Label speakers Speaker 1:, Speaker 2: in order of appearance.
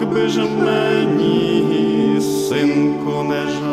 Speaker 1: як би ж мені, синку, не жаль.